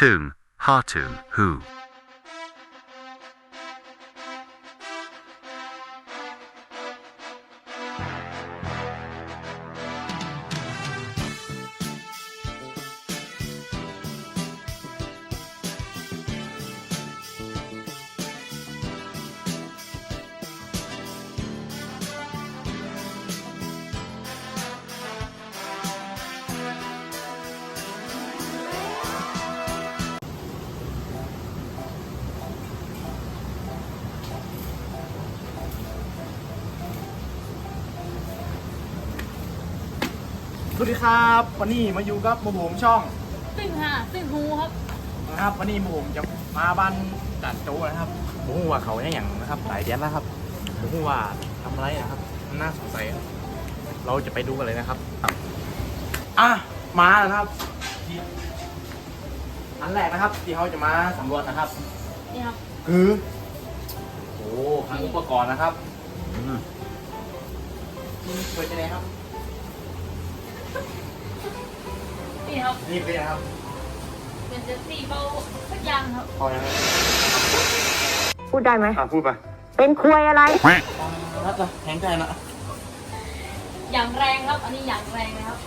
Tomb, Hartum, Who. สวัสดีครับวันนี้มาอยู่กับหมูผมช่องซึ่งฮะซึ่งฮูครับนะครับวันนี้หมูผมจะมาบ้านจัดโจนะครับผมว่าเขาเนี่ยอย่างนะครับหลายเดือนแล้วครับผมว่าทำอะไรนะครับน่าสงสัยครับเราจะไปดูกันเลยนะครับอะมาแล้วนะครับที่อันแรกนะครับที่เขาจะมาสำรวจนะครับ นี่ครับคือโอ้ทางอุปกรณ์นะครับอืมนี่เปิดจะไหนครับ นี่ครับนี่เป็นอะไรครับเป็นเจสซี่เบาสักอย่างครับพอยังไงพูดได้ไหมอะพูดไปเป็นควยอะไรนัดละแข็งใจนะอย่างแรงครับ อันนี้อย่างแรงนะครับ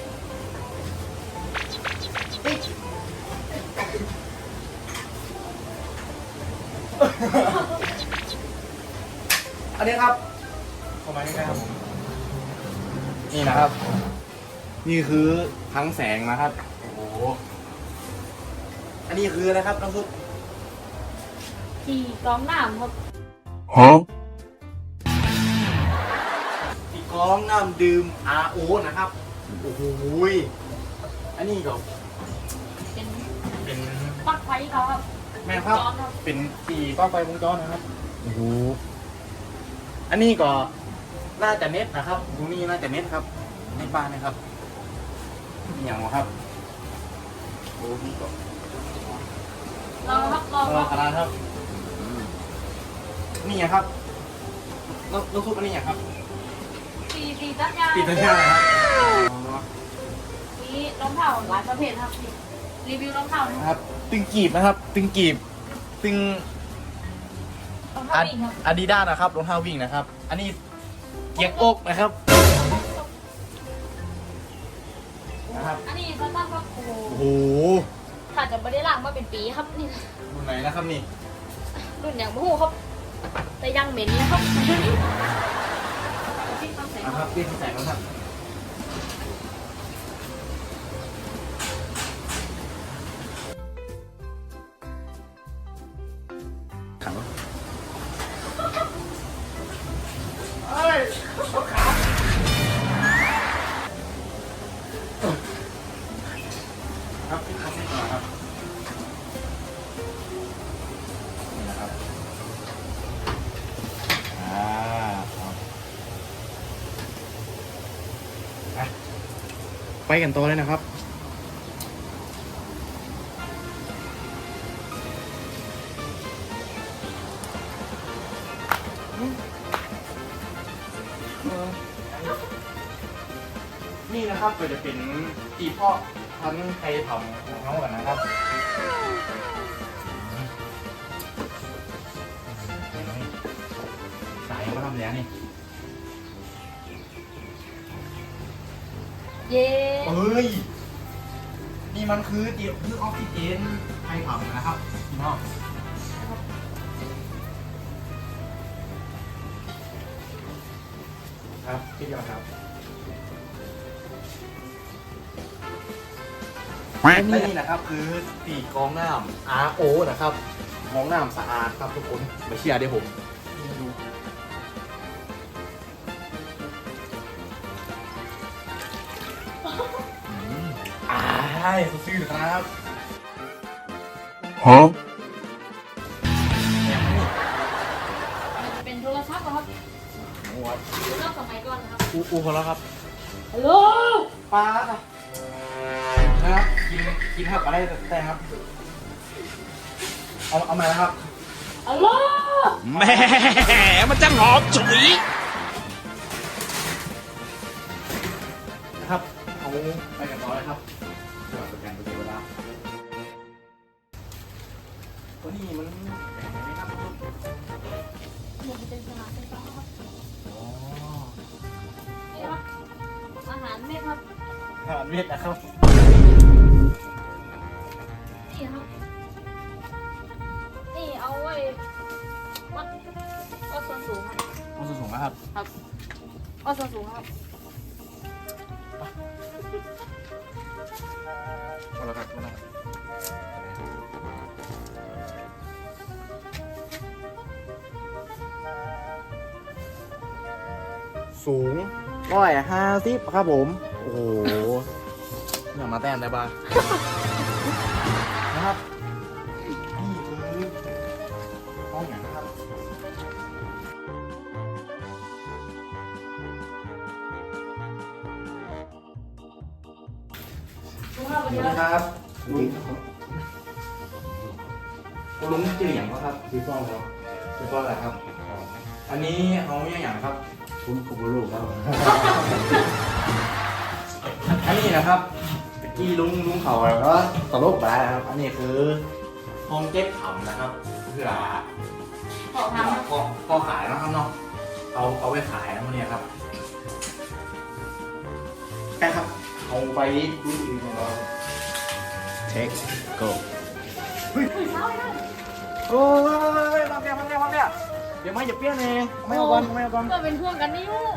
อันนี้ครับเข้ามาใกล้ๆครับผมนี่นะครับ นี่คือทั้งแสงนะครับ โอ้โห อันนี้คืออะไรครับน้องซุปที่กรองน้ำครับตีกรองน้ำดื่ม RO นะครับ โอ้โหยอันนี้ก็เป็นเป็นปลั๊กไฟเขาครับแม่ครับวงจรครับเป็นตีกล้องไฟวงจรนะครับ โอ้โห อันนี้ก็น่าจะเน็ตนะครับตรงนี้น่าจะเน็ตครับ ในบ้านนะครับ อหย่างวะครับโอ้พี่ก็ลองครับลองรคอรับขนาดครับ นี่ไงครับน้ำน้ำซุปอันนี้ไงครับสีสีสัญญาณปิดทันทีเลยครับอ๋อนี่รองเท้าหลายประเภทครับรีวิวรองเท้านะนะครับ ตึงกีบนะครับ ตึงกีบ ตึงรองเท้าวิ่งครับอาดิดานะครับรองเท้าวิ่งนะครับ อันนี้เกียกอกนะครับ นะครับ อันนี้สั้นๆครับโอ้โหโอ้โหถ้าจะไม่ได้ล้างมาเป็นปีครับนี่รุ่นไหนนะครับนี่ รุ่นอย่างบู๊ครับ แต่ยังเหม็นนะครับพี่ต้องใส่นะคครัรับบเปลี่ยนแสงแล้วครับขังเฮ้ย ไปกันต่อเลยนะครับ นี่นะครับก็จะเป็นตีพ่อพันธุ์ไทยผ่ำของเขากันนะครับสายมาทำแล้วนี่ เย้เอ้ยนี่ มันคือเดียวคือออกซิเจนไทยผ่ำนะครับพี่น้องครับพี่เดียวครับและนี่นะครับคือตีกรองน้ำ RO นะครับกรองน้ำสะอาดครับทุกคนไม่เชื่อเดี๋ยวผม ดูอ่าซื่อๆครับ Huh? เป็นโทรศัพท์เหรอครับหมวดเรื่องสมัยก่อนนะครับ อูอูพอแล้วครับฮัลโหลปลาค่ะนะครับกินกินครับอะไรแต่ครับ เอาเอามาแล้วครับฮัลโหลแหม่มันจังหอมฉุยนะครับเอาไปกันต่อเลยครับเพื่ อเป็นการประหยัดเวลาตัวนี้มันแบ่งไหมครับคุณมันเป็นสนามไฟฟ้าครับอ๋อนี่ครับอาหารเม็ดครับอาหารเม็ดนะครับนี่ครับนี่เอาไว้วัดวัดส่วนสูงครับมันสูงๆนะครับ ครับวัดส่วนสูงครับ มาแล้วครับมาแล้วสูงร้อยห้าสิบครับผม โอ้โห อย่ามาแต้มได้บ้างนะ สนี้วัสดีครับครับลุงคุณลุงชื่ออย่างไรครับพี่ป้องครับชื่อก็อะไรครับ อันนี้เอาอย่างอย่างครับคุณคุบลูกครับ อันนี้นะครับตะกี้ลุงลุงเขาแล้วก็ตลกไปแล้วนะครับ อันนี้คือห้องเก็บขำนะครับ เพื่อขอทำครับพอพอขายนะครับเนาะเอาเอาไปขายนะมันเนี่ยครับแค่ครับ เอาไปดูอีกหน่อย Take go โอ้ยมาเปียมาเปียมาเปียเดี๋ยวไม่อย่าเปี้ยนเองไม่เอาก่อนไม่เอาก่อนก็เป็นเพื่อนกันนี่ลูก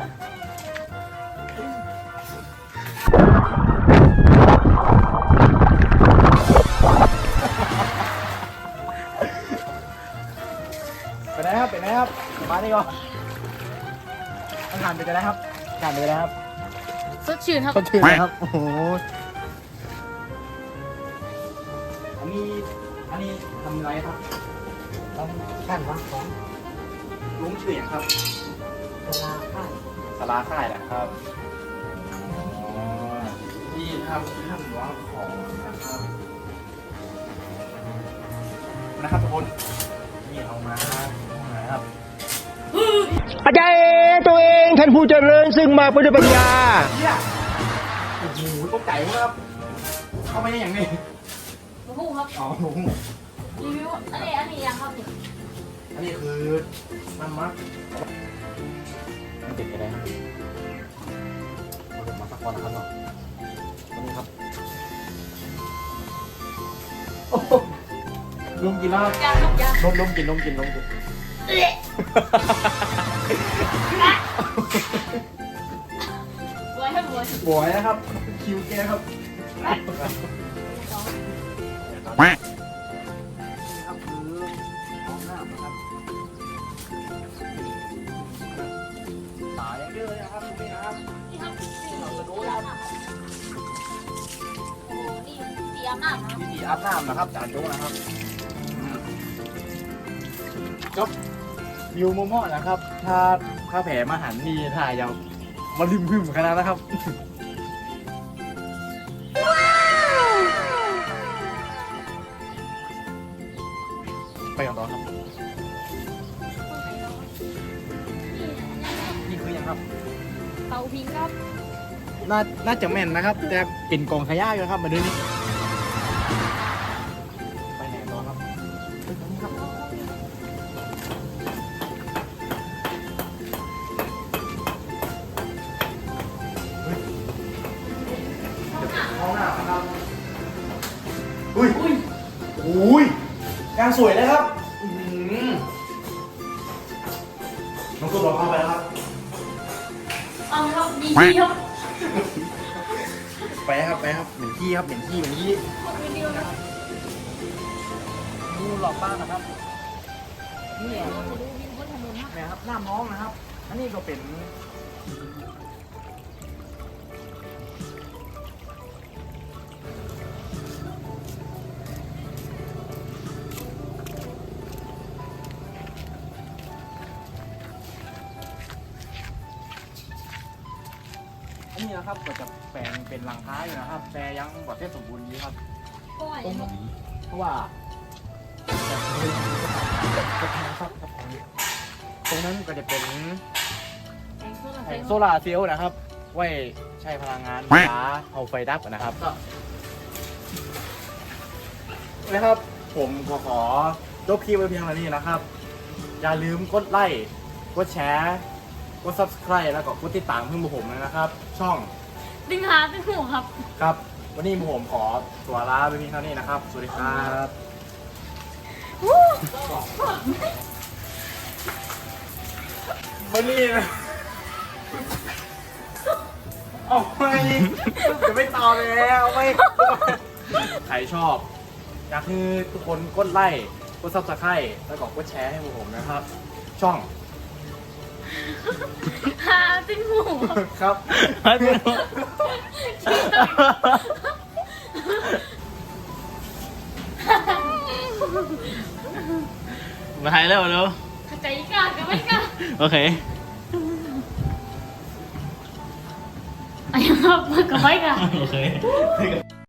ไปไหนครับไปไหนครับมานี่ก่อนอาหารไปไหนครับอาหารไปไหนครับ สดชื่นครับเขาถือนะครับ โอ้โห อันนี้อันนี้ทำอะไรครับต้องแข่งวัดของลุงชื่ออย่างครับเวลาค่ายสลาค่ายนะครับอ๋อที่ทำทำว่าของนะครับนะครับทุกคนนี่เอามาห้องไหนครับอาจารย์ตัวเอง ท่านผู้เจริญซึ่งมาเพื่อด้วยปัญญาเฮียโอ้โหตกใจมากครับเข้าไปได้อย่างนี้หมูหูครับอ๋อลุงรีวิวอันนี้อันนี้ยังครับนี่อันนี้คือน้ำมักมันติดอะไรครับเอาผมมาสักวันนะครับเนาะตัวนี้ครับโอ้โหลุงกินแล้วครับยังครับยังนมนมกินนมกินนมกินไบวยบวยนะครับคิวแกครับนี่ครับคือห้องน้ำนะครับตายอย่างเดียวเลยนะครับตรงนี้นะครับนี่ครับนี่เราจะดูแล้วนะครับโอ้โหนี่สีอาบน้ำนะครับวิธีอาบน้ำนะครับจานโจ้นะครับจบวิวมุมมอนะครับ ถ้าถ้าแผลมาหันนี่ถ่ายยาวมาลืมพึ่มขนาดนะครับ คือยังครับเตาพิงครับน่าน่าจะแม่นนะครับ แต่เป็นกองขยะอยู่นะครับมาดูนี่ไปไหนต่อครับไปตรงนี้ครับเฮ้ยเดี๋ยวห้องน้ำนะครับอุ้ยอุ้ยอุ้ยงานสวยเลยครับ อือหือน้องกุ๊บเราเข้าไปแล้วครับ เอาครับดีดีครับไปครับไปครับเหม็นขี้ครับเหม็นขี้เหม็นขี้กดวิดีโอนะครับดูหลอกบ้านนะครับนี่เราจะดูวินบนถนนครับนะครับหน้าน้องนะครับอันนี้ก็เป็น อันนี้นะครับก็จะแปลงเป็นหลังท้ายอยู่นะครับ แต่ยังบดเทศสมบูรณ์ดีครับก็ตรงยังเพราะว่าตรงนั้นก็จะเป็นแข่งโซลาร์แผเซลงล์โซลาร์เซลล์นะครับ ไว้ใช้พลังงานฟ้าเอาไฟดับนะครับก็นะครับ ผมขอขอจบคลิปไว้เพียงเท่านี้นะครับ อย่าลืมกดไลค์กดแชร์ก ด subscribe แล้วก็กดติดตามเพื่อนผมเลยนะครับ ช่องดึงหาดึงหูครับ ครับ วันนี้ผมขอตัวลาไปเพียงเท่านี้นะครับ สวัสดีครับวันนี้นะเอาไม่จะไม่ต่อแล้วไม่ใครชอบ อยากให้ทุกคนกดไลค์กดซับสไครต์แล้วก็กดแชร์ให้พวกผมนะครับ ช่อง หาดึงหูครับครับมาถ่ายแล้วเร็วใจกล้าก็ไม่กล้าโอเค ไอ้ครับมันก็ไม่กล้า โอเค